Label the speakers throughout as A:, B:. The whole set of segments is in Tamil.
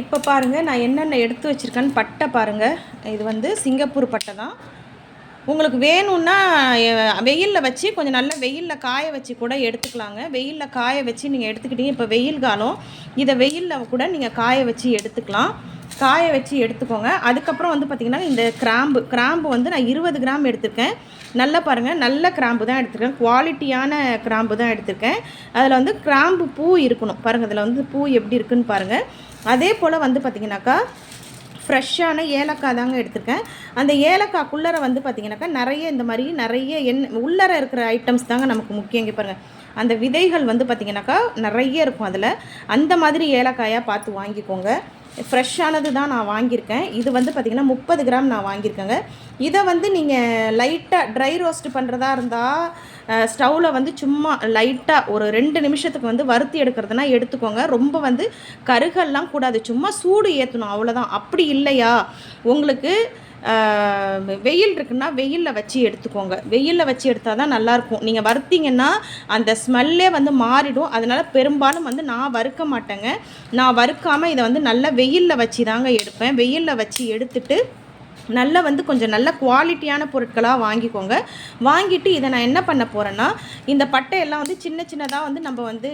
A: இப்போ பாருங்கள் நான் என்னென்ன எடுத்து வச்சுருக்கேன்னு பட்டை பாருங்கள் இது வந்து சிங்கப்பூர் பட்டை தான். உங்களுக்கு வேணும்னா வெயிலில் வச்சு கொஞ்சம் நல்லா வெயிலில் காய வச்சு கூட எடுத்துக்கலாங்க. வெயிலில் காய வச்சு நீங்கள் எடுத்துக்கிட்டீங்க இப்போ வெயில் காலம். இதை வெயிலில் கூட நீங்கள் காய வச்சு எடுத்துக்கலாம். காய வச்சு எடுத்துக்கோங்க. அதுக்கப்புறம் வந்து பார்த்திங்கன்னா இந்த கிராம்பு கிராம்பு வந்து நான் இருபது கிராம் எடுத்திருக்கேன். நல்லா பாருங்கள் நல்ல கிராம்பு தான் எடுத்திருக்கேன். குவாலிட்டியான கிராம்பு தான் எடுத்திருக்கேன். அதில் வந்து கிராம்பு பூ இருக்கணும். பாருங்கள் அதில் வந்து பூ எப்படி இருக்குன்னு பாருங்கள் அதே போல் வந்து பார்த்திங்கனாக்கா ஃப்ரெஷ்ஷான ஏலக்காய் தாங்க எடுத்திருக்கேன். அந்த ஏலக்காய் ஏலக்காய்க்குள்ளர வந்து பார்த்திங்கனாக்கா நிறைய இந்த மாதிரி நிறைய எண் உள்ளர இருக்கிற ஐட்டம்ஸ் தாங்க நமக்கு முக்கியம். இங்கே பாருங்கள் அந்த விதைகள் வந்து பார்த்திங்கனாக்கா நிறைய இருக்கும் அதில். அந்த மாதிரி ஏலக்காயாக பார்த்து வாங்கிக்கோங்க. ஃப்ரெஷ்ஷானது தான் நான் வாங்கியிருக்கேன். இது வந்து பார்த்திங்கன்னா முப்பது கிராம் நான் வாங்கியிருக்கேங்க. இதை வந்து நீங்கள் லைட்டாக ட்ரை ரோஸ்ட் பண்ணுறதா இருந்தால் ஸ்டவ்வில் வந்து சும்மா லைட்டாக ஒரு ரெண்டு நிமிஷத்துக்கு வந்து வறுத்தி எடுக்கிறதுனா எடுத்துக்கோங்க. ரொம்ப வந்து கருகெல்லாம் கூடாது. சும்மா சூடு ஏற்றணும் அவ்வளோதான் அப்படி இல்லையா? உங்களுக்கு வெயில் இருக்குன்னா வெயிலில் வச்சு எடுத்துக்கோங்க. வெயிலில் வச்சு எடுத்தால் தான் நல்லாயிருக்கும் நீங்கள் வறுத்தீங்கன்னா அந்த ஸ்மெல்லே வந்து மாறிடும். அதனால் பெரும்பாலும் வந்து நான் வறுக்க மாட்டேங்க. நான் வறுக்காமல் இதை வந்து நல்லா வெயிலில் வச்சு தாங்க எடுப்பேன். வெயிலில் வச்சு எடுத்துட்டு நல்ல வந்து கொஞ்சம் நல்ல குவாலிட்டியான பொருட்களாக வாங்கிக்கோங்க. வாங்கிட்டு இதை நான் என்ன பண்ண போகிறேன்னா இந்த பட்டையெல்லாம் வந்து சின்ன சின்னதாக வந்து நம்ம வந்து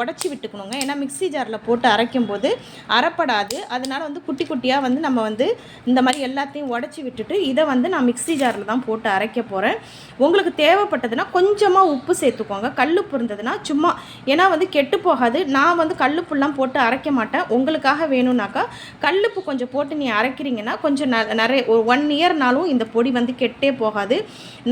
A: உடச்சி விட்டுக்கணுங்க. ஏன்னா மிக்சி ஜாரில் போட்டு அரைக்கும் போது அரைப்படாது. அதனால் வந்து குட்டி குட்டியாக வந்து நம்ம வந்து இந்த மாதிரி எல்லாத்தையும் உடச்சி விட்டுட்டு இதை வந்து நான் மிக்சி ஜாரில் தான் போட்டு அரைக்க போகிறேன் உங்களுக்கு தேவைப்பட்டதுன்னா கொஞ்சமாக உப்பு சேர்த்துக்கோங்க. கல்லுப்பு இருந்ததுன்னா சும்மா ஏன்னா வந்து கெட்டு போகாது. நான் வந்து கல்லுப்புலாம் போட்டு அரைக்க மாட்டேன். உங்களுக்காக வேணும்னாக்கா கல்லுப்பு கொஞ்சம் போட்டு நீ அரைக்கிறீங்கன்னா கொஞ்சம் ந நிறைய ஒரு ஒன் இயர்னாலும் இந்த பொடி வந்து கெட்டே போகாது.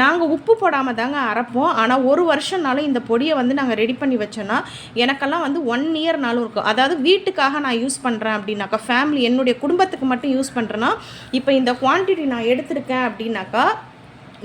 A: நாங்கள் உப்பு போடாமல் தாங்க அரைப்போம். ஆனால் ஒரு வருஷம்னாலும் இந்த பொடியை வந்து நாங்கள் ரெடி பண்ணி வச்சோன்னா எனக்கெல்லாம் வந்து ஒன் இயர்னாலும் இருக்கும். அதாவது வீட்டுக்காக நான் யூஸ் பண்ணுறேன் அப்படின்னாக்கா ஃபேமிலி என்னுடைய குடும்பத்துக்கு மட்டும் யூஸ் பண்ணுறேன்னா இப்போ இந்த குவான்டிட்டி நான் எடுத்திருக்கேன் அப்படின்னாக்கா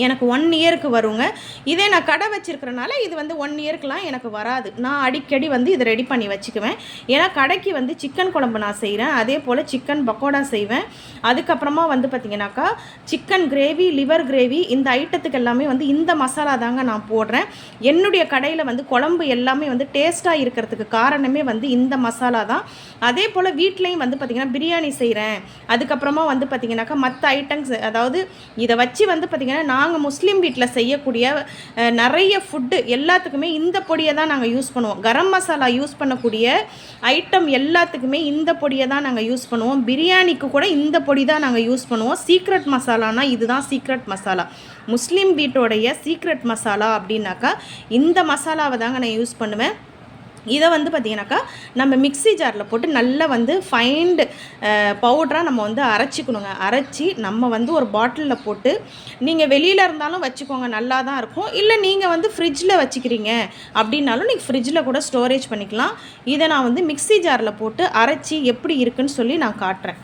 A: எனக்கு ஒன் இயருக்கு வருங்க. இதே நான் கடை வச்சுருக்கிறனால இது வந்து ஒன் இயர்க்குலாம் எனக்கு வராது. நான் அடிக்கடி வந்து இதை ரெடி பண்ணி வச்சுக்குவேன். ஏன்னா கடைக்கு வந்து சிக்கன் குழம்பு நான் செய்கிறேன் அதே போல் சிக்கன் பக்கோடா செய்வேன். அதுக்கப்புறமா வந்து பார்த்திங்கனாக்கா சிக்கன் கிரேவி லிவர் கிரேவி இந்த ஐட்டத்துக்கு எல்லாமே வந்து இந்த மசாலா தாங்க நான் போடுறேன். என்னுடைய கடையில் வந்து குழம்பு எல்லாமே வந்து டேஸ்ட்டாக இருக்கிறதுக்கு காரணமே வந்து இந்த மசாலா தான். அதே போல் வீட்லேயும் வந்து பார்த்திங்கன்னா பிரியாணி செய்கிறேன் அதுக்கப்புறமா வந்து பார்த்திங்கனாக்கா மற்ற ஐட்டம்ஸ் அதாவது இதை வச்சு வந்து பார்த்திங்கன்னா நான் நாங்கள் முஸ்லீம் வீட்டில் செய்யக்கூடிய நிறைய ஃபுட்டு எல்லாத்துக்குமே இந்த பொடியை தான் நாங்கள் யூஸ் பண்ணுவோம். கரம் மசாலா யூஸ் பண்ணக்கூடிய ஐட்டம் எல்லாத்துக்குமே இந்த பொடியை தான் நாங்கள் யூஸ் பண்ணுவோம். பிரியாணிக்கு கூட இந்த பொடி தான் நாங்கள் யூஸ் பண்ணுவோம். சீக்ரெட் மசாலானா இதுதான் சீக்ரெட் மசாலா. முஸ்லீம் வீட்டோடைய சீக்ரெட் மசாலா அப்படின்னாக்கா இந்த மசாலாவை தாங்க நான் யூஸ் பண்ணுவேன். இதை வந்து பார்த்திங்கனாக்கா நம்ம மிக்சி ஜாரில் போட்டு நல்லா வந்து ஃபைண்டு பவுட்ராக நம்ம வந்து அரைச்சிக்கணுங்க. அரைச்சி நம்ம வந்து ஒரு பாட்டிலில் போட்டு நீங்கள் வெளியில் இருந்தாலும் வச்சுக்கோங்க நல்லா தான் இருக்கும். இல்லை நீங்கள் வந்து ஃப்ரிட்ஜில் வச்சுக்கிறீங்க அப்படின்னாலும் நீங்கள் ஃப்ரிட்ஜில் கூட ஸ்டோரேஜ் பண்ணிக்கலாம். இதை நான் வந்து மிக்சி ஜாரில் போட்டு அரைச்சி எப்படி இருக்குன்னு சொல்லி நான் காட்டுறேன்.